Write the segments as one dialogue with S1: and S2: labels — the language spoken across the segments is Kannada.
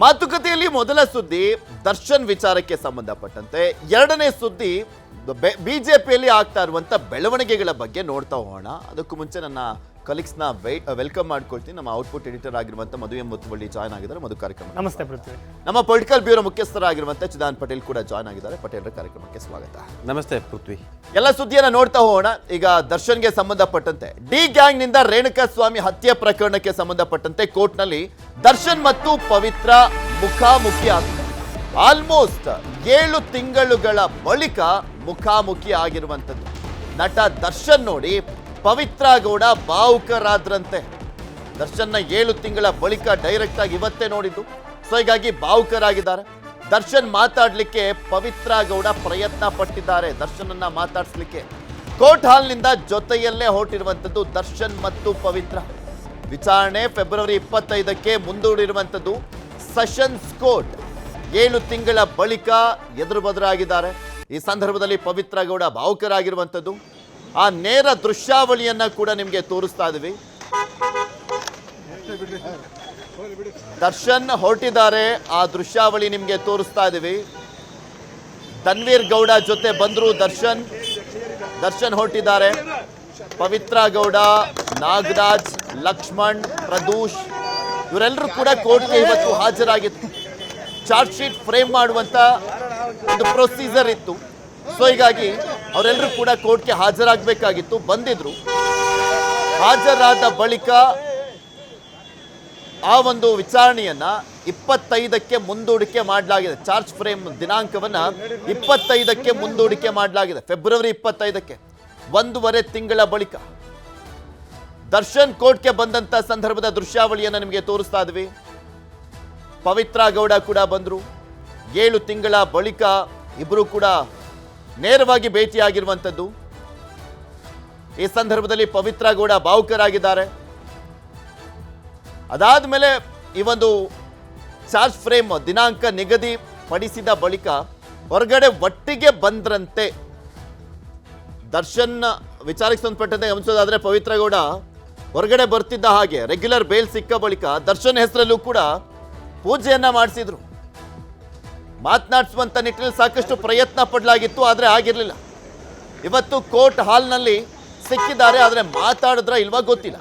S1: ಮಾತುಕತೆಯಲ್ಲಿ ಮೊದಲ ಸುದ್ದಿ ದರ್ಶನ್ ವಿಚಾರಕ್ಕೆ ಸಂಬಂಧಪಟ್ಟಂತೆ. ಎರಡನೇ ಸುದ್ದಿ ಬಿಜೆಪಿಯಲ್ಲಿ ಆಗ್ತಾ ಇರುವಂತ ಬೆಳವಣಿಗೆಗಳ ಬಗ್ಗೆ ನೋಡ್ತಾ ಹೋಗೋಣ. ಅದಕ್ಕೂ ಮುಂಚೆ ನನ್ನ ಕಲೀಗ್ಸ್ನ ವೆಲ್ಕಮ್ ಮಾಡ್ಕೊಳ್ತೀನಿ. ನಮ್ಮ ಔಟ್ಪುಟ್ ಎಡಿಟರ್ ಆಗಿರುವಂಥ ಮಧು ಎಂ ಮುತ್ತುವಳ್ಳಿ ಜಾಯ್ನ್ ಆಗಿದ್ದಾರೆ. ಮಧು ಕಾರ್ಯಕ್ರಮ
S2: ನಮಸ್ತೆ ಪೃಥ್ವಿ.
S1: ನಮ್ಮ ಪೊಲಿಟಿಕಲ್ ಬ್ಯೂರೋ ಮುಖ್ಯಸ್ಥರಾಗಿರುವಂಥ ಚಿದಾನ್ ಪಟೇಲ್ ಕೂಡ ಜಾಯ್ನ್ ಆಗಿದ್ದಾರೆ. ಪಟೇಲ್ರ ಕಾರ್ಯಕ್ರಮಕ್ಕೆ ಸ್ವಾಗತ.
S3: ನಮಸ್ತೆ ಪೃಥ್ವಿ.
S1: ಎಲ್ಲ ಸುದ್ದಿಯನ್ನು ನೋಡ್ತಾ ಹೋಗೋಣ. ಈಗ ದರ್ಶನ್ಗೆ ಸಂಬಂಧಪಟ್ಟಂತೆ. ಡಿ ಗ್ಯಾಂಗ್ನಿಂದ ರೇಣುಕಾ ಸ್ವಾಮಿ ಹತ್ಯೆ ಪ್ರಕರಣಕ್ಕೆ ಸಂಬಂಧಪಟ್ಟಂತೆ ಕೋರ್ಟ್ನಲ್ಲಿ ದರ್ಶನ್ ಮತ್ತು ಪವಿತ್ರ ಮುಖಾಮುಖಿ ಆಗ್ತಾರೆ ಆಲ್ಮೋಸ್ಟ್ ಏಳು ತಿಂಗಳುಗಳ ಬಳಿಕ ಮುಖಾಮುಖಿ ಆಗಿರುವಂಥದ್ದು. ನಟ ದರ್ಶನ್ ನೋಡಿ ಪವಿತ್ರ ಗೌಡ ಭಾವುಕರಾದ್ರಂತೆ ದರ್ಶನ್ನ ಏಳು ತಿಂಗಳ ಬಳಿಕ ಡೈರೆಕ್ಟ್ ಆಗಿ ಇವತ್ತೇ ನೋಡಿದ್ದು. ಸೊ ಹೀಗಾಗಿ ಭಾವುಕರಾಗಿದ್ದಾರೆ ದರ್ಶನ್ ಮಾತಾಡಲಿಕ್ಕೆ ಪವಿತ್ರ ಗೌಡ ಪ್ರಯತ್ನ ಪಟ್ಟಿದ್ದಾರೆ. ದರ್ಶನನ್ನ ಮಾತಾಡಿಸ್ಲಿಕ್ಕೆ. ಕೋರ್ಟ್ ಹಾಲ್ನಿಂದ ಜೊತೆಯಲ್ಲೇ ಹೊರಟಿರುವಂಥದ್ದು ದರ್ಶನ್ ಮತ್ತು ಪವಿತ್ರ. ವಿಚಾರಣೆ ಫೆಬ್ರವರಿ ಇಪ್ಪತ್ತೈದಕ್ಕೆ ಮುಂದೂಡಿರುವಂಥದ್ದು ಸೆಷನ್ಸ್ ಕೋರ್ಟ್. ಏಳು ತಿಂಗಳ ಬಳಿಕ ಎದುರು ಬದುರಾಗಿದ್ದಾರೆ ಈ ಸಂದರ್ಭದಲ್ಲಿ ಪವಿತ್ರ ಗೌಡ ಭಾವುಕರಾಗಿರುವಂಥದ್ದು ಆ ನೇರ ದೃಶ್ಯಾವಳಿಯನ್ನ ಕೂಡ ನಿಮಗೆ ತೋರಿಸ್ತಾ ಇದ್ವಿ. ದರ್ಶನ್ ಹೊರಟಿದ್ದಾರೆ, ಆ ದೃಶ್ಯಾವಳಿ ನಿಮಗೆ ತೋರಿಸ್ತಾ ಇದ್ದೀವಿ ತನ್ವೀರ್ ಗೌಡ ಜೊತೆ ಬಂದ್ರು ದರ್ಶನ್. ದರ್ಶನ್ ಹೊರಟಿದ್ದಾರೆ. ಪವಿತ್ರ ಗೌಡ, ನಾಗರಾಜ್, ಲಕ್ಷ್ಮಣ್, ಪ್ರದೂಷ್, ಇವರೆಲ್ಲರೂ ಕೂಡ ಕೋರ್ಟ್ಗೆ ಇವತ್ತು ಹಾಜರಾಗಿತ್ತು ಚಾರ್ಜ್ ಶೀಟ್ ಫ್ರೇಮ್ ಮಾಡುವಂತ ಒಂದು ಪ್ರೊಸೀಜರ್ ಇತ್ತು. ಸೊ ಹೀಗಾಗಿ ಅವರೆಲ್ಲರೂ ಕೂಡ ಕೋರ್ಟ್ಗೆ ಹಾಜರಾಗಬೇಕಾಗಿತ್ತು. ಬಂದಿದ್ರು. ಹಾಜರಾದ ಬಳಿಕ ಆ ಒಂದು ವಿಚಾರಣೆಯನ್ನ ಇಪ್ಪತ್ತೈದಕ್ಕೆ ಮುಂದೂಡಿಕೆ ಮಾಡಲಾಗಿದೆ. ಚಾರ್ಜ್ ಫ್ರೇಮ್ ದಿನಾಂಕವನ್ನ ಇಪ್ಪತ್ತೈದಕ್ಕೆ ಮುಂದೂಡಿಕೆ ಮಾಡಲಾಗಿದೆ. ಫೆಬ್ರವರಿ ಇಪ್ಪತ್ತೈದಕ್ಕೆ, ಒಂದೂವರೆ ತಿಂಗಳ ಬಳಿಕ. ದರ್ಶನ್ ಕೋರ್ಟ್ಗೆ ಬಂದಂತ ಸಂದರ್ಭದ ದೃಶ್ಯಾವಳಿಯನ್ನು ನಿಮಗೆ ತೋರಿಸ್ತಾ ಇದ್ವಿ. ಪವಿತ್ರ ಗೌಡ ಕೂಡ ಬಂದ್ರು. ಏಳು ತಿಂಗಳ ಬಳಿಕ ಇಬ್ಬರು ಕೂಡ ನೇರವಾಗಿ ಭೇಟಿಯಾಗಿರುವಂಥದ್ದು. ಈ ಸಂದರ್ಭದಲ್ಲಿ ಪವಿತ್ರ ಗೌಡ ಭಾವುಕರಾಗಿದ್ದಾರೆ. ಅದಾದ ಮೇಲೆ ಈ ಒಂದು ಚಾರ್ಜ್ ಫ್ರೇಮ್ ದಿನಾಂಕ ನಿಗದಿ ಪಡಿಸಿದ ಬಳಿಕ ಹೊರಗಡೆ ಒಟ್ಟಿಗೆ ಬಂದ್ರಂತೆ. ದರ್ಶನ್ ವಿಚಾರಕ್ಕೆ ಸಂಬಂಧಪಟ್ಟಂತೆ ಗಮನಿಸೋದಾದ್ರೆ ಪವಿತ್ರ ಗೌಡ ಹೊರಗಡೆ ಬರ್ತಿದ್ದ ಹಾಗೆ ರೆಗ್ಯುಲರ್ ಬೇಲ್ ಸಿಕ್ಕ ಬಳಿಕ ದರ್ಶನ್ ಹೆಸರಲ್ಲೂ ಕೂಡ ಪೂಜೆಯನ್ನ ಮಾಡಿಸಿದ್ರು. ಮಾತನಾಡಿಸುವಂತ ನಿಟ್ಟಿನಲ್ಲಿ ಸಾಕಷ್ಟು ಪ್ರಯತ್ನ ಪಡಲಾಗಿತ್ತು, ಆದರೆ ಆಗಿರಲಿಲ್ಲ. ಇವತ್ತು ಕೋರ್ಟ್ ಹಾಲ್ನಲ್ಲಿ ಸಿಕ್ಕಿದ್ದಾರೆ, ಆದರೆ ಮಾತಾಡಿದ್ರ ಇಲ್ವಾ ಗೊತ್ತಿಲ್ಲ.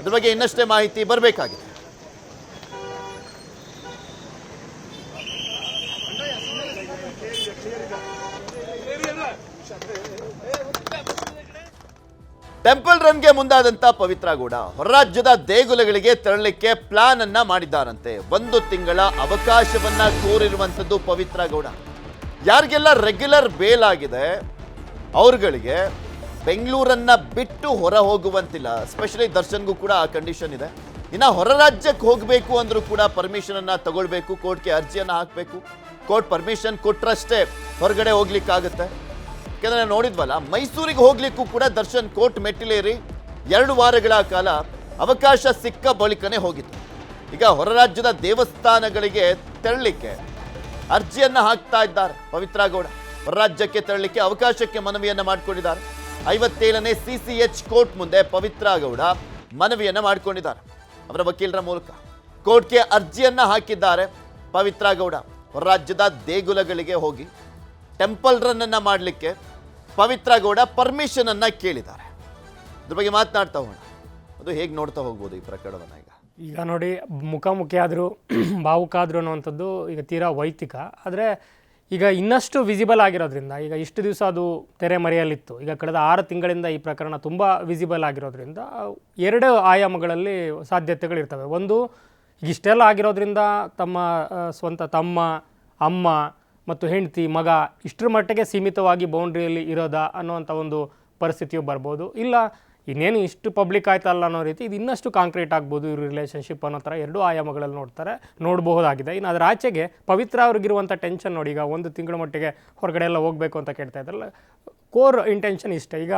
S1: ಅದ್ರ ಬಗ್ಗೆ ಇನ್ನಷ್ಟೇ ಮಾಹಿತಿ ಬರಬೇಕಾಗಿದೆ. ಟೆಂಪಲ್ ರನ್ಗೆ ಮುಂದಾದಂತ ಪವಿತ್ರ ಗೌಡ. ಹೊರರಾಜ್ಯದ ದೇಗುಲಗಳಿಗೆ ತೆರಳಲಿಕ್ಕೆ ಪ್ಲಾನ್ ಅನ್ನ ಮಾಡಿದ್ದಾರಂತೆ. ಒಂದು ತಿಂಗಳ ಅವಕಾಶವನ್ನ ಪವಿತ್ರ ಗೌಡ. ಯಾರಿಗೆಲ್ಲ ರೆಗ್ಯುಲರ್ ಬೇಲ್ ಆಗಿದೆ, ಅವ್ರಗಳಿಗೆ ಬೆಂಗಳೂರನ್ನ ಬಿಟ್ಟು ಹೊರ ಹೋಗುವಂತಿಲ್ಲ. ಸ್ಪೆಷಲಿ ದರ್ಶನ್ಗೂ ಕೂಡ ಆ ಕಂಡೀಷನ್ ಇದೆ. ಇನ್ನ ಹೊರ ರಾಜ್ಯಕ್ಕೆ ಹೋಗಬೇಕು ಅಂದ್ರೂ ಕೂಡ ಪರ್ಮಿಷನ್ ಅನ್ನ ತಗೊಳ್ಬೇಕು ಕೋರ್ಟ್ಗೆ ಅರ್ಜಿಯನ್ನ ಹಾಕಬೇಕು. ಕೋರ್ಟ್ ಪರ್ಮಿಷನ್ ಕೊಟ್ಟರಷ್ಟೇ ಹೊರಗಡೆ ಹೋಗ್ಲಿಕ್ಕಾಗುತ್ತೆ. ಯಾಕಂದ್ರೆ ನೋಡಿದ್ವಲ್ಲ, ಮೈಸೂರಿಗೆ ಹೋಗ್ಲಿಕ್ಕೂ ಕೂಡ ದರ್ಶನ್ ಕೋರ್ಟ್ ಮೆಟ್ಟಿಲೇರಿ ಎರಡು ವಾರಗಳ ಕಾಲ ಅವಕಾಶ ಸಿಕ್ಕ ಬಳಿಕನೇ ಹೋಗಿತ್ತು. ಈಗ ಹೊರ ರಾಜ್ಯದ ದೇವಸ್ಥಾನಗಳಿಗೆ ತೆರಳಲಿಕ್ಕೆ ಅರ್ಜಿಯನ್ನ ಹಾಕ್ತಾ ಇದ್ದಾರೆ ಪವಿತ್ರ ಗೌಡ. ಹೊರ ರಾಜ್ಯಕ್ಕೆ ತೆರಳಲಿಕ್ಕೆ ಅವಕಾಶಕ್ಕೆ ಮನವಿಯನ್ನ ಮಾಡಿಕೊಂಡಿದ್ದಾರೆ. ಐವತ್ತೇಳನೇ ಸಿ ಸಿ ಎಚ್ ಕೋರ್ಟ್ ಮುಂದೆ ಪವಿತ್ರ ಗೌಡ ಮನವಿಯನ್ನ ಮಾಡಿಕೊಂಡಿದ್ದಾರೆ. ಅವರ ವಕೀಲರ ಮೂಲಕ ಕೋರ್ಟ್ಗೆ ಅರ್ಜಿಯನ್ನ ಹಾಕಿದ್ದಾರೆ ಪವಿತ್ರ ಗೌಡ. ಹೊರ ರಾಜ್ಯದ ದೇಗುಲಗಳಿಗೆ ಹೋಗಿ ಟೆಂಪಲ್ ರನ್ ಅನ್ನ ಮಾಡಲಿಕ್ಕೆ ಪವಿತ್ರ ಗೌಡ ಪರ್ಮಿಷನ್ ಅನ್ನ ಕೇಳಿದ್ದಾರೆ. ಅದ್ರ ಬಗ್ಗೆ ಮಾತನಾಡ್ತಾ ಹೋಗೋಣ. ಅದು ಹೇಗೆ ನೋಡ್ತಾ ಹೋಗ್ಬೋದು ಈ ಪ್ರಕರಣವನ್ನು ಈಗ?
S2: ಈಗ ನೋಡಿ ಮುಖಾಮುಖಿ ಆದರೂ ಭಾವುಕ ಆದರು ಅನ್ನುವಂಥದ್ದು ಈಗ ತೀರಾ ವೈಯಕ್ತಿಕ. ಆದರೆ ಈಗ ಇನ್ನಷ್ಟು ವಿಸಿಬಲ್ ಆಗಿರೋದ್ರಿಂದ, ಈಗ ಇಷ್ಟು ದಿವಸ ಅದು ತೆರೆ ಮರೆಯಲ್ಲಿತ್ತು ಈಗ ಕಳೆದ ಆರು ತಿಂಗಳಿಂದ ಈ ಪ್ರಕರಣ ತುಂಬ ವಿಸಿಬಲ್ ಆಗಿರೋದ್ರಿಂದ, ಎರಡು ಆಯಾಮಗಳಲ್ಲಿ ಸಾಧ್ಯತೆಗಳಿರ್ತವೆ ಒಂದು ಇಷ್ಟೆಲ್ಲ ಆಗಿರೋದ್ರಿಂದ ತಮ್ಮ ಸ್ವಂತ ತಮ್ಮ, ಅಮ್ಮ ಮತ್ತು ಹೆಂಡತಿ, ಮಗ ಇಷ್ಟರ ಮಟ್ಟಿಗೆ ಸೀಮಿತವಾಗಿ ಬೌಂಡ್ರಿಯಲ್ಲಿ ಇರೋದಾ ಅನ್ನೋವಂಥ ಒಂದು ಪರಿಸ್ಥಿತಿಯು ಬರ್ಬೋದು. ಇಲ್ಲ, ಇನ್ನೇನು ಇಷ್ಟು ಪಬ್ಲಿಕ್ ಆಯ್ತಲ್ಲ ಅನ್ನೋ ರೀತಿ ಇದು ಇನ್ನಷ್ಟು ಕಾಂಕ್ರೀಟ್ ಆಗ್ಬೋದು ಇವ್ರ ರಿಲೇಷನ್ಶಿಪ್ ಅನ್ನೋ ಥರ ಎರಡೂ ಆಯಾಮಗಳಲ್ಲಿ ನೋಡ್ತಾರೆ, ನೋಡಬಹುದಾಗಿದೆ. ಇನ್ನು ಅದರ ಆಚೆಗೆ ಪವಿತ್ರ ಅವ್ರಿಗಿರುವಂಥ ಟೆನ್ಷನ್ ನೋಡಿ, ಈಗ ಒಂದು ತಿಂಗಳ ಮಟ್ಟಿಗೆ ಹೊರಗಡೆ ಎಲ್ಲ ಹೋಗಬೇಕು ಅಂತ ಕೇಳ್ತಾ ಇದ್ರಲ್ಲ ಕೋರ್ ಇಂಟೆನ್ಷನ್ ಇಷ್ಟೇ. ಈಗ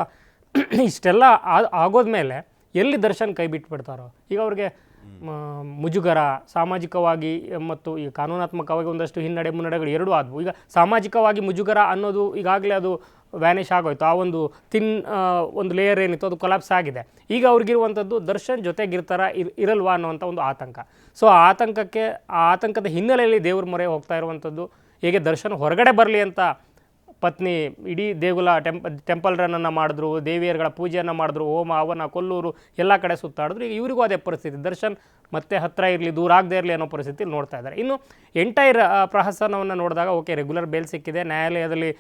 S2: ಇಷ್ಟೆಲ್ಲ ಆಗೋದ ಆಗೋದ್ಮೇಲೆ ಎಲ್ಲಿ ದರ್ಶನ್ ಕೈ ಬಿಟ್ಬಿಡ್ತಾರೋ? ಈಗ ಅವ್ರಿಗೆ ಮುಜುಗರ ಸಾಮಾಜಿಕವಾಗಿ ಮತ್ತು ಈ ಕಾನೂನಾತ್ಮಕವಾಗಿ ಒಂದಷ್ಟು ಹಿನ್ನಡೆ ಮುನ್ನಡೆಗಳು ಎರಡೂ ಆದವು. ಈಗ ಸಾಮಾಜಿಕವಾಗಿ ಮುಜುಗರ ಅನ್ನೋದು ಈಗಾಗಲೇ ಅದು ವ್ಯಾನಿಶ್ ಆಗೋಯ್ತು. ಆ ಒಂದು ತಿನ್ ಒಂದು ಲೇಯರ್ ಏನಿತ್ತು ಅದು ಕೊಲಾಪ್ಸ್ ಆಗಿದೆ. ಈಗ ಅವ್ರಿಗಿರುವಂಥದ್ದು ದರ್ಶನ್ ಜೊತೆಗಿರ್ತಾರ ಇರ್ ಇರಲ್ವಾ ಅನ್ನೋವಂಥ ಒಂದು ಆತಂಕ. ಸೊ ಆ ಆತಂಕಕ್ಕೆ ಆ ಆತಂಕದ ಹಿನ್ನೆಲೆಯಲ್ಲಿ ದೇವ್ರ ಮೊರೆ ಹೋಗ್ತಾ ಇರುವಂಥದ್ದು ಹೇಗೆ ದರ್ಶನ್ ಹೊರಗಡೆ ಬರಲಿ ಅಂತ ಪತ್ನಿ, ಇಡೀ ದೇಗುಲ ಟೆಂಪ್ ಟೆಂಪಲ್ ರನ್ನನ್ನು ಮಾಡಿದ್ರು, ದೇವಿಯರ್ಗಳ ಪೂಜೆಯನ್ನು ಮಾಡಿದ್ರು, ಹೋಮ ಅವನ ಕೊಲ್ಲೂರು, ಎಲ್ಲ ಕಡೆ ಸುತ್ತಾಡಿದ್ರು. ಈಗ ಇವರಿಗೂ ಅದೇ ಪರಿಸ್ಥಿತಿ. ದರ್ಶನ್ ಮತ್ತೆ ಹತ್ತಿರ ಇರಲಿ, ದೂರ ಆಗದೆ ಇರಲಿ ಅನ್ನೋ ಪರಿಸ್ಥಿತಿ ನೋಡ್ತಾ ಇದ್ದಾರೆ. ಇನ್ನು ಎಂಟೈರ್ ಪ್ರಹಸನವನ್ನು ನೋಡಿದಾಗ ಓಕೆ ರೆಗ್ಯುಲರ್ ಬೇಲ್ ಸಿಕ್ಕಿದೆ. ನ್ಯಾಯಾಲಯದಲ್ಲಿ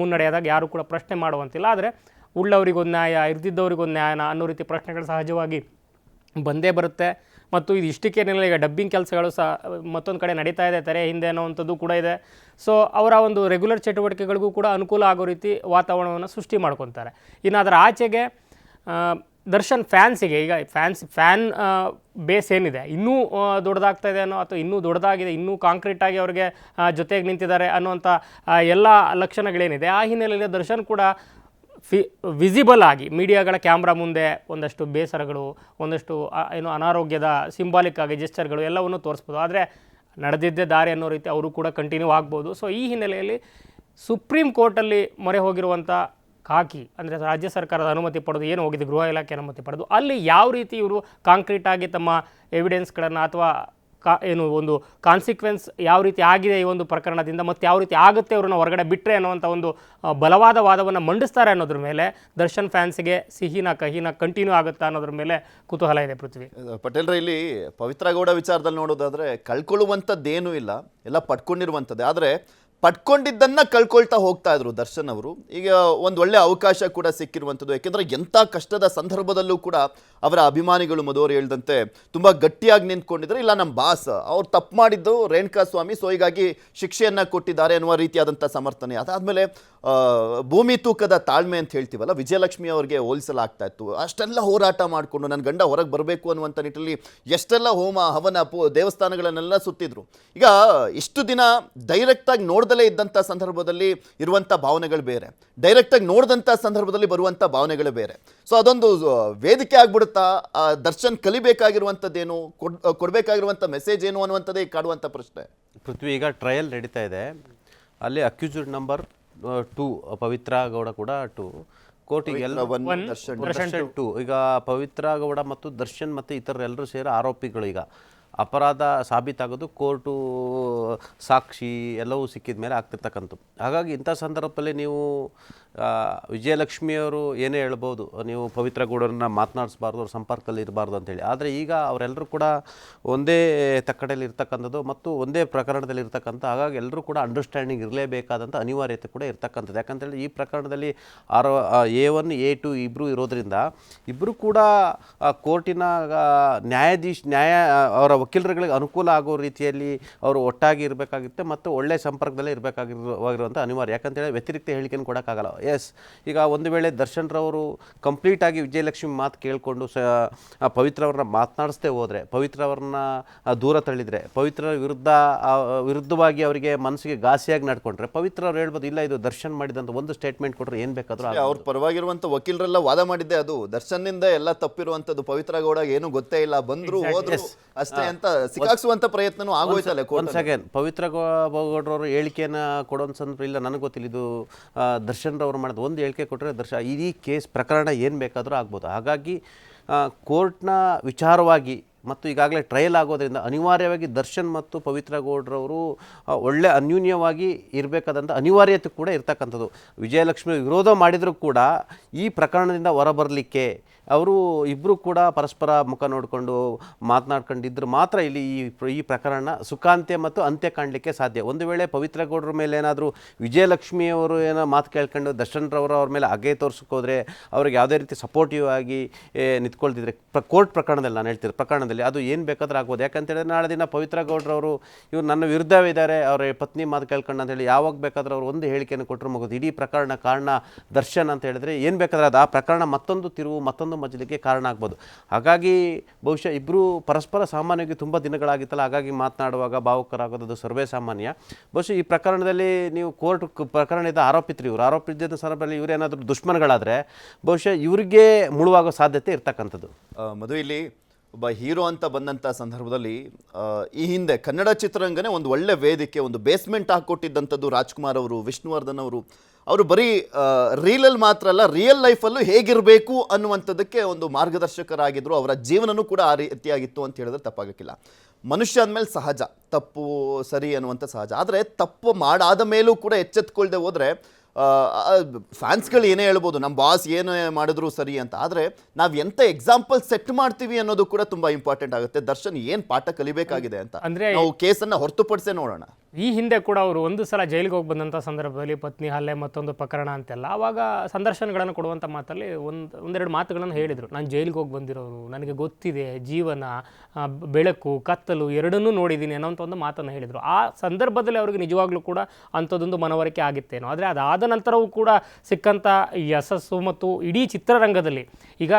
S2: ಮುನ್ನಡೆಯಾದಾಗ ಯಾರೂ ಕೂಡ ಪ್ರಶ್ನೆ ಮಾಡುವಂತಿಲ್ಲ. ಆದರೆ ಉಳ್ಳವರಿಗೊಂದು ನ್ಯಾಯ, ಇರ್ದಿದ್ದವರಿಗೊಂದು ನ್ಯಾಯನ ಅನ್ನೋ ರೀತಿ ಪ್ರಶ್ನೆಗಳು ಸಹಜವಾಗಿ ಬಂದೇ ಬರುತ್ತೆ. ಮತ್ತು ಇದು ಇಷ್ಟಕ್ಕೇನಿಲ್ಲ ಈಗ ಡಬ್ಬಿಂಗ್ ಕೆಲಸಗಳು ಸಹ ಮತ್ತೊಂದು ಕಡೆ ನಡೀತಾ ಇದೆ, ತೆರೆ ಹಿಂದೆ ಅನ್ನೋವಂಥದ್ದು ಕೂಡ ಇದೆ. ಸೊ ಅವರ ಒಂದು ರೆಗ್ಯುಲರ್ ಚಟುವಟಿಕೆಗಳಿಗೂ ಕೂಡ ಅನುಕೂಲ ಆಗೋ ರೀತಿ ವಾತಾವರಣವನ್ನು ಸೃಷ್ಟಿ ಮಾಡ್ಕೊತಾರೆ. ಇನ್ನು ಅದರ ಆಚೆಗೆ ದರ್ಶನ್ ಫ್ಯಾನ್ಸಿಗೆ, ಈಗ ಫ್ಯಾನ್ಸ್, ಫ್ಯಾನ್ ಬೇಸ್ ಏನಿದೆ, ಇನ್ನೂ ದೊಡ್ಡದಾಗ್ತಾ ಇದೆ ಅನ್ನೋ ಅಥವಾ ಇನ್ನೂ ದೊಡ್ಡದಾಗಿದೆ, ಇನ್ನೂ ಕಾಂಕ್ರೀಟಾಗಿ ಅವ್ರಿಗೆ ಜೊತೆಗೆ ನಿಂತಿದ್ದಾರೆ ಅನ್ನುವಂಥ ಎಲ್ಲ ಲಕ್ಷಣಗಳೇನಿದೆ, ಆ ಹಿನ್ನೆಲೆಯಲ್ಲಿ ದರ್ಶನ್ ಕೂಡ ಫಿ ವಿಸಿಬಲ್ ಆಗಿ, ಮೀಡಿಯಾಗಳ ಕ್ಯಾಮ್ರಾ ಮುಂದೆ ಒಂದಷ್ಟು ಬೇಸರಗಳು, ಒಂದಷ್ಟು ಏನು ಅನಾರೋಗ್ಯದ ಸಿಂಬಾಲಿಕ್ ಆಗಿ ಜೆಸ್ಚರ್ಗಳು ಎಲ್ಲವನ್ನು ತೋರಿಸ್ಬೋದು. ಆದರೆ ನಡೆದಿದ್ದೇ ದಾರಿ ಅನ್ನೋ ರೀತಿ ಅವರು ಕೂಡ ಕಂಟಿನ್ಯೂ ಆಗ್ಬೋದು. ಸೊ ಈ ಹಿನ್ನೆಲೆಯಲ್ಲಿ ಸುಪ್ರೀಂ ಕೋರ್ಟಲ್ಲಿ ಮೊರೆ ಹೋಗಿರುವಂಥ ಕಾಕಿ ಅಂದರೆ ರಾಜ್ಯ ಸರ್ಕಾರದ ಅನುಮತಿ ಪಡೆದು ಏನು ಹೋಗಿದೆ, ಗೃಹ ಇಲಾಖೆ ಅನುಮತಿ ಪಡೆದು, ಅಲ್ಲಿ ಯಾವ ರೀತಿ ಇವರು ಕಾಂಕ್ರೀಟಾಗಿ ತಮ್ಮ ಎವಿಡೆನ್ಸ್ಗಳನ್ನು ಅಥವಾ ಕಾ, ಏನು, ಒಂದು ಕಾನ್ಸಿಕ್ವೆನ್ಸ್ ಯಾವ ರೀತಿ ಆಗಿದೆ ಈ ಒಂದು ಪ್ರಕರಣದಿಂದ, ಮತ್ತು ಯಾವ ರೀತಿ ಆಗುತ್ತೆ ಅವ್ರನ್ನ ಹೊರಗಡೆ ಬಿಟ್ಟರೆ ಅನ್ನುವಂಥ ಒಂದು ಬಲವಾದ ವಾದವನ್ನು ಮಂಡಿಸ್ತಾರೆ ಅನ್ನೋದ್ರ ಮೇಲೆ ದರ್ಶನ್ ಫ್ಯಾನ್ಸ್ಗೆ ಸಿಹಿನ, ಕಹಿನ ಕಂಟಿನ್ಯೂ ಆಗುತ್ತಾ ಅನ್ನೋದ್ರ ಮೇಲೆ ಕುತೂಹಲ ಇದೆ ಪೃಥ್ವಿ.
S1: ಪಟೇಲ್ರ ಇಲ್ಲಿ ಪವಿತ್ರ ಗೌಡ ವಿಚಾರದಲ್ಲಿ ನೋಡೋದಾದರೆ ಕಳ್ಕೊಳ್ಳುವಂಥದ್ದೇನೂ ಇಲ್ಲ, ಎಲ್ಲ ಪಡ್ಕೊಂಡಿರುವಂಥದ್ದೇ. ಆದರೆ ಪಡ್ಕೊಂಡಿದ್ದನ್ನ ಕಳ್ಕೊಳ್ತಾ ಹೋಗ್ತಾ ಇದ್ರು ದರ್ಶನ್ ಅವರು. ಈಗ ಒಂದು ಒಳ್ಳೆ ಅವಕಾಶ ಕೂಡ ಸಿಕ್ಕಿರುವಂಥದ್ದು. ಯಾಕೆಂದ್ರೆ ಎಂಥ ಕಷ್ಟದ ಸಂದರ್ಭದಲ್ಲೂ ಕೂಡ ಅವರ ಅಭಿಮಾನಿಗಳು ಮದುವರು ಹೇಳ್ದಂತೆ ತುಂಬ ಗಟ್ಟಿಯಾಗಿ ನಿಂತ್ಕೊಂಡಿದ್ರು. ಇಲ್ಲ ನಮ್ಮ ಬಾಸ್, ಅವ್ರು ತಪ್ಪು ಮಾಡಿದ್ದು ರೇಣುಕಾ ಸ್ವಾಮಿ, ಸೊ ಹೀಗಾಗಿ ಶಿಕ್ಷೆಯನ್ನು ಕೊಟ್ಟಿದ್ದಾರೆ ಅನ್ನುವ ರೀತಿಯಾದಂಥ ಸಮರ್ಥನೆ. ಅದಾದಮೇಲೆ ಭೂಮಿ ತೂಕದ ತಾಳ್ಮೆ ಅಂತ ಹೇಳ್ತೀವಲ್ಲ, ವಿಜಯಲಕ್ಷ್ಮಿ ಅವರಿಗೆ ಹೋಲಿಸಲಾಗ್ತಾ ಇತ್ತು. ಅಷ್ಟೆಲ್ಲ ಹೋರಾಟ ಮಾಡಿಕೊಂಡು ನನ್ನ ಗಂಡ ಹೊರಗೆ ಬರಬೇಕು ಅನ್ನುವಂಥ ನಿಟ್ಟಲ್ಲಿ ಎಷ್ಟೆಲ್ಲ ಹೋಮ, ಹವನ, ಪು, ದೇವಸ್ಥಾನಗಳನ್ನೆಲ್ಲ ಸುತ್ತಿದ್ರು. ಈಗ ಇಷ್ಟು ದಿನ ಡೈರೆಕ್ಟಾಗಿ ನೋಡ್ದಲೇ ಇದ್ದಂಥ ಸಂದರ್ಭದಲ್ಲಿ ಇರುವಂಥ ಭಾವನೆಗಳು ಬೇರೆ. ಡೈರೆಕ್ಟಾಗಿ ನೋಡಿದಂಥ ಸಂದರ್ಭದಲ್ಲಿ ಬರುವಂಥ ಭಾವನೆಗಳು ಬೇರೆ. ಸೊ ಅದೊಂದು ವೇದಿಕೆ ಆಗ್ಬಿಡುತ್ತಾ ಆ, ದರ್ಶನ್ ಕಲಿಬೇಕಾಗಿರುವಂಥದ್ದೇನು ಕೊಡ್ ಕೊಡಬೇಕಾಗಿರುವಂಥ ಮೆಸೇಜ್ ಏನು ಅನ್ನುವಂಥದ್ದೇ ಕಾಡುವಂಥ ಪ್ರಶ್ನೆ.
S3: ಪೃಥ್ವಿ ಈಗ ಟ್ರಯಲ್ ನಡೀತಾ ಇದೆ. ಅಲ್ಲಿ accused number two Pavithra Gowda ಕೂಡ ಟು ಕೋರ್ಟಿಗೆ ಎಲ್ಲ
S1: ದರ್ಶನ್
S3: ದರ್ಶನ್ ಟು ಈಗ ಪವಿತ್ರ ಗೌಡ ಮತ್ತು ದರ್ಶನ್ ಮತ್ತು ಇತರರೆಲ್ಲರೂ ಸೇರಿ ಆರೋಪಿಗಳು ಈಗ. ಅಪರಾಧ ಸಾಬೀತಾಗೋದು ಕೋರ್ಟು ಸಾಕ್ಷಿ ಎಲ್ಲವೂ ಸಿಕ್ಕಿದ ಮೇಲೆ ಆಗ್ತಿರ್ತಕ್ಕಂಥ ಹಾಗಾಗಿ ಇಂಥ ಸಂದರ್ಭದಲ್ಲಿ ನೀವು ವಿಜಯಲಕ್ಷ್ಮಿಯವರು ಏನೇ ಹೇಳ್ಬೋದು, ನೀವು ಪವಿತ್ರ ಗೌಡರನ್ನ ಮಾತನಾಡಿಸ್ಬಾರ್ದು, ಅವ್ರ ಸಂಪರ್ಕದಲ್ಲಿ ಇರಬಾರ್ದು ಅಂತೇಳಿ. ಆದರೆ ಈಗ ಅವರೆಲ್ಲರೂ ಕೂಡ ಒಂದೇ ತಕ್ಕಡೆಯಲ್ಲಿ ಇರ್ತಕ್ಕಂಥದ್ದು ಮತ್ತು ಒಂದೇ ಪ್ರಕರಣದಲ್ಲಿ ಇರ್ತಕ್ಕಂಥ, ಹಾಗಾಗಿ ಎಲ್ಲರೂ ಕೂಡ ಅಂಡರ್ಸ್ಟ್ಯಾಂಡಿಂಗ್ ಇರಲೇಬೇಕಾದಂಥ ಅನಿವಾರ್ಯತೆ ಕೂಡ ಇರ್ತಕ್ಕಂಥದ್ದು. ಯಾಕಂತೇಳಿ ಈ ಪ್ರಕರಣದಲ್ಲಿ ಆರೋ ಎ ಒನ್, ಎ ಟು ಇಬ್ಬರು ಇರೋದರಿಂದ ಇಬ್ಬರು ಕೂಡ ಕೋರ್ಟಿನ ನ್ಯಾಯಾಧೀಶ, ನ್ಯಾಯ ಅವರ ವಕೀಲರುಗಳಿಗೆ ಅನುಕೂಲ ಆಗೋ ರೀತಿಯಲ್ಲಿ ಅವರು ಒಟ್ಟಾಗಿ ಇರಬೇಕಾಗುತ್ತೆ ಮತ್ತು ಒಳ್ಳೆ ಸಂಪರ್ಕದಲ್ಲೇ ಇರಬೇಕಾಗಿರುವಾಗಿರುವಂಥ ಅನಿವಾರ್ಯ. ಯಾಕಂತೇಳಿ ವ್ಯತಿರಿಕ್ತ ಹೇಳಿಕೆಯನ್ನು ಕೊಡೋಕ್ಕಾಗಲ್ಲ. ಎಸ್ ಈಗ ಒಂದು ವೇಳೆ ದರ್ಶನ್ ರವರು ಕಂಪ್ಲೀಟಾಗಿ ವಿಜಯಲಕ್ಷ್ಮಿ ಮಾತು ಕೇಳಿಕೊಂಡು ಸ ಆ ಪವಿತ್ರ ಅವ್ರನ್ನ ಮಾತನಾಡಿಸ್ದೇ ಹೋದರೆ ಪವಿತ್ರ ಅವ್ರನ್ನ ಆ, ದೂರ ತಳ್ಳಿದರೆ ಪವಿತ್ರ ವಿರುದ್ಧ ಆ, ವಿರುದ್ಧವಾಗಿ ಅವರಿಗೆ ಮನಸ್ಸಿಗೆ ಘಾಸಿಯಾಗಿ ನಡ್ಕೊಂಡ್ರೆ ಪವಿತ್ರ ಅವ್ರು ಹೇಳ್ಬೋದು ಇಲ್ಲ ಇದು ದರ್ಶನ್ ಮಾಡಿದಂಥ ಒಂದು ಸ್ಟೇಟ್ಮೆಂಟ್ ಕೊಟ್ಟರೆ ಏನು ಬೇಕಾದರೂ
S1: ಅವ್ರ ಪರವಾಗಿರುವಂತ ವಕೀಲರೆಲ್ಲ ವಾದ ಮಾಡಿದ್ದೆ ಅದು. ದರ್ಶನ್ನಿಂದ ಎಲ್ಲ ತಪ್ಪಿರುವಂಥದ್ದು ಪವಿತ್ರ ಗೌಡ ಏನು ಗೊತ್ತೇ ಇಲ್ಲ. ಬಂದ್ರು ಹೋದ್ರು ಅಷ್ಟೇ ಅಂತ ಸಿಕ್ಕಾಕ್ಸುವಂತ ಪ್ರಯತ್ನನೂ ಆಗೋಯ್ತಲ್ಲ
S3: ಒಂದು ಸೆಕೆಂಡ್ ಪವಿತ್ರ ಗೌಡರವರು ಹೇಳಿಕೆಯನ್ನು ಕೊಡೋನ್ ಸಂದರ್ಭ ಇಲ್ಲ ನನಗೆ ಗೊತ್ತಿಲ್ಲ. ಇದು ದರ್ಶನ್ ರವರು ಮಾಡೋದು ಒಂದು ಹೇಳಿಕೆ ಕೊಟ್ಟರೆ ದರ್ಶ ಇಡೀ ಕೇಸ್ ಪ್ರಕರಣ ಏನು ಬೇಕಾದರೂ ಆಗ್ಬೋದು. ಹಾಗಾಗಿ ಕೋರ್ಟ್ನ ವಿಚಾರವಾಗಿ ಮತ್ತು ಈಗಾಗಲೇ ಟ್ರಯಲ್ ಆಗೋದರಿಂದ ಅನಿವಾರ್ಯವಾಗಿ ದರ್ಶನ್ ಮತ್ತು ಪವಿತ್ರ ಗೌಡ್ರವರು ಒಳ್ಳೆ ಅನ್ಯೂನ್ಯವಾಗಿ ಇರಬೇಕಾದಂಥ ಅನಿವಾರ್ಯತೆ ಕೂಡ ಇರ್ತಕ್ಕಂಥದ್ದು. ವಿಜಯಲಕ್ಷ್ಮಿ ವಿರೋಧ ಮಾಡಿದರೂ ಕೂಡ ಈ ಪ್ರಕರಣದಿಂದ ಹೊರಬರಲಿಕ್ಕೆ ಅವರು ಇಬ್ಬರು ಕೂಡ ಪರಸ್ಪರ ಮುಖ ನೋಡಿಕೊಂಡು ಮಾತನಾಡ್ಕೊಂಡಿದ್ರು. ಮಾತ್ರ ಇಲ್ಲಿ ಈ ಈ ಪ್ರಕರಣ ಸುಖಾಂತ್ಯ ಮತ್ತು ಅಂತ್ಯ ಕಾಣಲಿಕ್ಕೆ ಸಾಧ್ಯ. ಒಂದು ವೇಳೆ ಪವಿತ್ರ ಗೌಡ್ರ ಮೇಲೆ ಏನಾದರೂ ವಿಜಯಲಕ್ಷ್ಮಿಯವರು ಏನೋ ಮಾತು ಕೇಳ್ಕೊಂಡು ದರ್ಶನ್ ರವರು ಅವ್ರ ಮೇಲೆ ಅಗೆ ತೋರಿಸ್ಕೋದ್ರೆ ಅವ್ರಿಗೆ ಯಾವುದೇ ರೀತಿ ಸಪೋರ್ಟಿವ್ ಆಗಿ ನಿಂತ್ಕೊಳ್ತಿದ್ರೆ. ಪ್ರ, ಕೋರ್ಟ್ ಪ್ರಕರಣದಲ್ಲಿ ನಾನು ಹೇಳ್ತೀನಿ ಪ್ರಕರಣದಲ್ಲಿ. ಅದು ಏನು ಬೇಕಾದ್ರೂ ಆಗ್ಬೋದು. ಯಾಕಂತೇಳಿದ್ರೆ ನಾಳೆ ದಿನ ಪವಿತ್ರ ಗೌಡ್ರವರು ಇವ್ರು ನನ್ನ ವಿರುದ್ಧವಿದ್ದಾರೆ. ಅವರ ಪತ್ನಿ ಮಾತು ಕೇಳ್ಕೊಂಡು ಅಂತೇಳಿ ಯಾವಾಗ ಬೇಕಾದ್ರೂ ಅವರು ಒಂದು ಹೇಳಿಕೆಯನ್ನು ಕೊಟ್ಟರು ಮುಗಿದು. ಇಡೀ ಪ್ರಕರಣ ಕಾರಣ ದರ್ಶನ್ ಅಂತ ಹೇಳಿದ್ರೆ ಏನು ಬೇಕಾದ್ರೆ ಅದು ಆ ಪ್ರಕರಣ ಮತ್ತೊಂದು ತಿರುವು, ಮತ್ತೊಂದು ಮಜಲಿಗೆ ಕಾರಣ ಆಗ್ಬೋದು. ಹಾಗಾಗಿ ಬಹುಶಃ ಇಬ್ಬರು ಪರಸ್ಪರ ಸಾಮಾನ್ಯವಾಗಿ ತುಂಬ ದಿನಗಳಾಗಿತ್ತಲ್ಲ, ಹಾಗಾಗಿ ಮಾತನಾಡುವಾಗ ಭಾವುಕರಾಗೋದು ಅದು ಸರ್ವೇ ಸಾಮಾನ್ಯ. ಬಹುಶಃ ಈ ಪ್ರಕರಣದಲ್ಲಿ ನೀವು ಕೋರ್ಟ್ ಪ್ರಕರಣದ ಆರೋಪಿತರು ಇವರು. ಆರೋಪಿತ ಸಂದರ್ಭದಲ್ಲಿ ಇವರೇನಾದರೂ ದುಶ್ಮನಗಳಾದರೆ, ಬಹುಶಃ ಇವರಿಗೆ ಮುಳುವಾಗೋ ಸಾಧ್ಯತೆ ಇರ್ತಕ್ಕಂಥದ್ದು.
S1: ಮದುವೆಯಲ್ಲಿ ಒಬ್ಬ ಹೀರೋ ಅಂತ ಬಂದಂಥ ಸಂದರ್ಭದಲ್ಲಿ ಈ ಹಿಂದೆ ಕನ್ನಡ ಚಿತ್ರರಂಗನೇ ಒಂದು ಒಳ್ಳೆ ವೇದಿಕೆ, ಒಂದು ಬೇಸ್ಮೆಂಟ್ ಹಾಕ್ಕೊಟ್ಟಿದ್ದಂಥದ್ದು ರಾಜ್ಕುಮಾರ್ ಅವರು, ವಿಷ್ಣುವರ್ಧನ್ ಅವರು. ಅವರು ಬರೀ ರೀಲಲ್ಲಿ ಮಾತ್ರ ಅಲ್ಲ ರಿಯಲ್ ಲೈಫಲ್ಲೂ ಹೇಗಿರಬೇಕು ಅನ್ನುವಂಥದ್ದಕ್ಕೆ ಒಂದು ಮಾರ್ಗದರ್ಶಕರಾಗಿದ್ದರು ಅವರ ಜೀವನನೂ ಕೂಡ ಆ ರೀತಿಯಾಗಿತ್ತು ಅಂತ ಹೇಳಿದ್ರೆ ತಪ್ಪಾಗಕ್ಕಿಲ್ಲ. ಮನುಷ್ಯ ಅಂದಮೇಲೆ ಸಹಜ, ತಪ್ಪು ಸರಿ ಅನ್ನುವಂಥ ಸಹಜ. ಆದರೆ ತಪ್ಪು ಮಾಡಾದ ಮೇಲೂ ಕೂಡ ಎಚ್ಚೆತ್ಕೊಳ್ಳದೆ ಹೋದರೆ ಫ್ಯಾನ್ಸ್ಗಳು ಏನೇ ಹೇಳ್ಬೋದು ನಮ್ಮ ಬಾಸ್ ಏನೇ ಮಾಡಿದ್ರು ಸರಿ ಅಂತ. ಆದರೆ ನಾವು ಎಂಥ ಎಕ್ಸಾಂಪಲ್ ಸೆಟ್ ಮಾಡ್ತೀವಿ ಅನ್ನೋದು ಕೂಡ ತುಂಬ ಇಂಪಾರ್ಟೆಂಟ್ ಆಗುತ್ತೆ. ದರ್ಶನ್ ಏನು ಪಾಠ ಕಲಿಬೇಕಾಗಿದೆ ಅಂತ.
S2: ಅಂದ್ರೆ
S1: ನಾವು ಕೇಸನ್ನು ಹೊರತುಪಡಿಸೇ ನೋಡೋಣ.
S2: ಈ ಹಿಂದೆ ಕೂಡ ಅವರು ಒಂದು ಸಲ ಜೈಲಿಗೆ ಹೋಗಿ ಬಂದಂಥ ಸಂದರ್ಭದಲ್ಲಿ ಪತ್ನಿ ಹಲ್ಲೆ ಮತ್ತೊಂದು ಪ್ರಕರಣ ಅಂತೆಲ್ಲ ಆವಾಗ ಸಂದರ್ಶನಗಳನ್ನು ಕೊಡುವಂಥ ಮಾತಲ್ಲಿ ಒಂದು ಒಂದೆರಡು ಮಾತುಗಳನ್ನು ಹೇಳಿದರು. ನಾನು ಜೈಲಿಗೆ ಹೋಗಿ ಬಂದಿರೋರು ನನಗೆ ಗೊತ್ತಿದೆ ಜೀವನ ಬೆಳಕು ಕತ್ತಲು ಎರಡನ್ನೂ ನೋಡಿದ್ದೀನಿ ಅನ್ನೋಂಥ ಒಂದು ಮಾತನ್ನು ಹೇಳಿದರು. ಆ ಸಂದರ್ಭದಲ್ಲಿ ಅವ್ರಿಗೆ ನಿಜವಾಗ್ಲೂ ಕೂಡ ಅಂಥದ್ದೊಂದು ಮನವರಿಕೆ ಆಗಿತ್ತೇನೋ. ಆದರೆ ಅದಾದ ನಂತರವೂ ಕೂಡ ಸಿಕ್ಕಂಥ ಯಶಸ್ಸು ಮತ್ತು ಇಡೀ ಚಿತ್ರರಂಗದಲ್ಲಿ. ಈಗ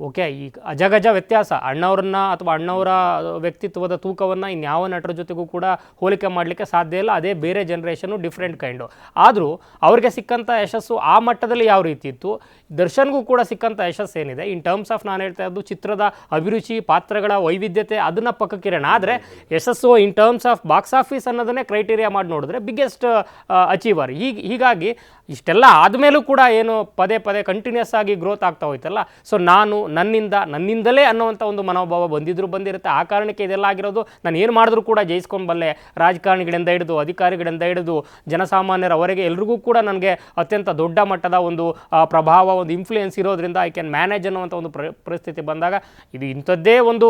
S2: ಓಕೆ, ಈ ಅಜಗಜ ವ್ಯತ್ಯಾಸ, ಅಣ್ಣವ್ರನ್ನ ಅಥವಾ ಅಣ್ಣವರ ವ್ಯಕ್ತಿತ್ವದ ತೂಕವನ್ನು ಇನ್ಯಾವ ನಟರ ಜೊತೆಗೂ ಕೂಡ ಹೋಲಿಕೆ ಮಾಡಲಿಕ್ಕೆ ಸಾಧ್ಯ ಇಲ್ಲ. ಅದೇ ಬೇರೆ ಜನ್ರೇಷನು ಡಿಫ್ರೆಂಟ್ ಕೈಂಡು ಆದರೂ ಅವ್ರಿಗೆ ಸಿಕ್ಕಂಥ ಯಶಸ್ಸು ಆ ಮಟ್ಟದಲ್ಲಿ ಯಾವ ರೀತಿ ಇತ್ತು? ದರ್ಶನ್ಗೂ ಕೂಡ ಸಿಕ್ಕಂಥ ಯಶಸ್ಸು ಏನಿದೆ? ಇನ್ ಟರ್ಮ್ಸ್ ಆಫ್ ನಾನು ಹೇಳ್ತಾ ಇದ್ದು ಚಿತ್ರದ ಅಭಿರುಚಿ, ಪಾತ್ರಗಳ ವೈವಿಧ್ಯತೆ, ಅದನ್ನು ಪಕ್ಕಕ್ಕಿರೋಣ ಆದರೆ ಯಶಸ್ಸು in terms of box office ಅನ್ನೋದನ್ನೇ criteria ಮಾಡಿ ನೋಡಿದ್ರೆ ಬಿಗ್ಗೆಸ್ಟ್ ಅಚೀವರ್ ಹೀಗೆ, ಹೀಗಾಗಿ ಇಷ್ಟೆಲ್ಲ ಆದಮೇಲೂ ಕೂಡ ಏನು ಪದೇ ಪದೇ ಕಂಟಿನ್ಯೂಸ್ ಆಗಿ ಗ್ರೋತ್ ಆಗ್ತಾ ಹೋಯ್ತಲ್ಲ. ಸೊ ನಾನು ನನ್ನಿಂದ, ನನ್ನಿಂದಲೇ ಅನ್ನುವಂಥ ಒಂದು ಮನೋಭಾವ ಬಂದಿದ್ರು ಬಂದಿರುತ್ತೆ. ಆ ಕಾರಣಕ್ಕೆ ಇದೆಲ್ಲ ಆಗಿರೋದು, ನಾನು ಏನು ಮಾಡಿದ್ರೂ ಕೂಡ ಜಯಿಸ್ಕೊಂಡು ಬಲ್ಲೆ. ರಾಜಕಾರಣಿಗಳಿಂದ ಹಿಡಿದು, ಅಧಿಕಾರಿಗಳಿಂದ ಹಿಡಿದು ಜನಸಾಮಾನ್ಯರವರೆಗೆ ಎಲ್ರಿಗೂ ಕೂಡ ನನಗೆ ಅತ್ಯಂತ ದೊಡ್ಡ ಮಟ್ಟದ ಒಂದು ಪ್ರಭಾವ, ಒಂದು ಇನ್ಫ್ಲೂಯೆನ್ಸ್ ಇರೋದ್ರಿಂದ ಐ ಕ್ಯಾನ್ ಮ್ಯಾನೇಜ್ ಅನ್ನುವಂಥ ಒಂದು ಪ್ರ, ಪರಿಸ್ಥಿತಿ ಬಂದಾಗ ಇದು ಇಂಥದ್ದೇ ಒಂದು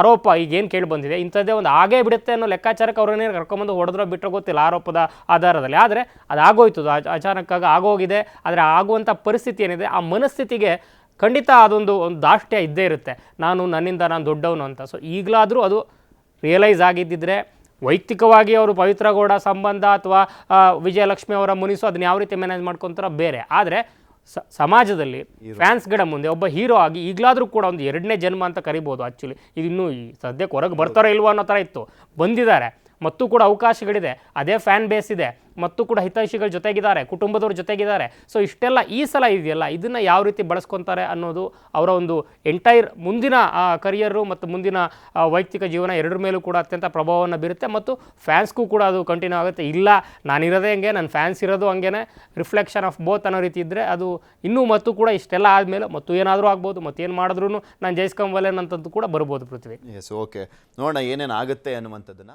S2: ಆರೋಪ. ಈಗೇನು ಕೇಳಿ ಬಂದಿದೆ, ಇಂಥದ್ದೇ ಒಂದು ಆಗೇ ಬಿಡುತ್ತೆ ಅನ್ನೋ ಲೆಕ್ಕಾಚಾರಕ್ಕೆ ಅವ್ರನ್ನೇ ಕರ್ಕೊಂಬಂದು ಹೊಡೆದ್ರೋ ಬಿಟ್ಟರೆ ಗೊತ್ತಿಲ್ಲ ಆರೋಪದ ಆಧಾರದಲ್ಲಿ. ಆದರೆ ಅದು ಆಗೋಯ್ತು ಅಚಾನಕ್ಕಾಗಿ ಆಗೋಗಿದೆ. ಆದರೆ ಆಗುವಂಥ ಪರಿಸ್ಥಿತಿ ಏನಿದೆ, ಆ ಮನಸ್ಥಿತಿಗೆ ಖಂಡಿತ ಅದೊಂದು ಒಂದು ದಾಷ್ಟ್ಯ ಇದ್ದೇ ಇರುತ್ತೆ. ನಾನು ನನ್ನಿಂದ ನಾನು ದೊಡ್ಡವನು ಅಂತ. ಸೊ ಈಗಲಾದರೂ ಅದು ರಿಯಲೈಸ್ ಆಗಿದ್ದಿದ್ರೆ ವೈಯಕ್ತಿಕವಾಗಿ ಅವರು ಪವಿತ್ರಗೌಡ ಸಂಬಂಧ ಅಥವಾ ವಿಜಯಲಕ್ಷ್ಮಿ ಅವರ ಮುನಿಸು ಅದನ್ನ ಯಾವ ರೀತಿ ಮ್ಯಾನೇಜ್ ಮಾಡ್ಕೊತಾರೋ ಬೇರೆ. ಆದರೆ ಸ- ಸಮಾಜದಲ್ಲಿ ಫ್ಯಾನ್ಸ್ಗಳ ಮುಂದೆ ಒಬ್ಬ ಹೀರೋ ಆಗಿ ಈಗಲಾದರೂ ಕೂಡ ಒಂದು ಎರಡನೇ ಜನ್ಮ ಅಂತ ಕರಿಬೋದು ಆ್ಯಕ್ಚುಲಿ ಇದು ಇನ್ನೂ ಈ ಸದ್ಯಕ್ಕೆ ಹೊರಗೆ ಬರ್ತಾರೋ ಇಲ್ವೋ ಅನ್ನೋ ಥರ ಇತ್ತು. ಬಂದಿದ್ದಾರೆ. ಮತ್ತು ಕೂಡ ಅವಕಾಶಗಳಿದೆ. ಅದೇ ಫ್ಯಾನ್ ಬೇಸ್ ಇದೆ. ಮತ್ತು ಕೂಡ ಹಿತೈಷಿಗಳ ಜೊತೆಗಿದ್ದಾರೆ, ಕುಟುಂಬದವ್ರ ಜೊತೆಗಿದ್ದಾರೆ. ಸೊ ಇಷ್ಟೆಲ್ಲ ಈ ಸಲ ಇದೆಯಲ್ಲ, ಇದನ್ನು ಯಾವ ರೀತಿ ಬಳಸ್ಕೊತಾರೆ ಅನ್ನೋದು ಅವರ ಒಂದು ಎಂಟೈರ್ ಮುಂದಿನ ಕರಿಯರು ಮತ್ತು ಮುಂದಿನ ವೈಯಕ್ತಿಕ ಜೀವನ ಎರಡರ ಮೇಲೂ ಕೂಡ ಅತ್ಯಂತ ಪ್ರಭಾವವನ್ನು ಬೀರುತ್ತೆ. ಮತ್ತು ಫ್ಯಾನ್ಸ್ಗೂ ಕೂಡ ಅದು ಕಂಟಿನ್ಯೂ ಆಗುತ್ತೆ. ಇಲ್ಲ ನಾನಿರೋದೇ ಹಂಗೆ, ನನ್ನ ಫ್ಯಾನ್ಸ್ ಇರೋದು ಹಂಗೇನೆ. ರಿಫ್ಲೆಕ್ಷನ್ ಆಫ್ ಬೋತ್ ಅನ್ನೋ ರೀತಿ ಇದ್ದರೆ ಅದು ಇನ್ನೂ ಮತ್ತು ಕೂಡ ಇಷ್ಟೆಲ್ಲ ಆದಮೇಲೆ ಮತ್ತು ಏನಾದರೂ ಆಗ್ಬೋದು ಮತ್ತೇನು ಮಾಡಿದ್ರು ನಾನು ಜಯಿಸ್ಕೊಂಬಲ್ಲೆ ಅನ್ನೋಂಥದ್ದು ಕೂಡ ಬರ್ಬೋದು ಪೃಥ್ವಿ.
S1: ಎಸ್ ಓಕೆ ನೋಡೋಣ ಏನೇನು ಆಗುತ್ತೆ ಅನ್ನುವಂಥದ್ದನ್ನು.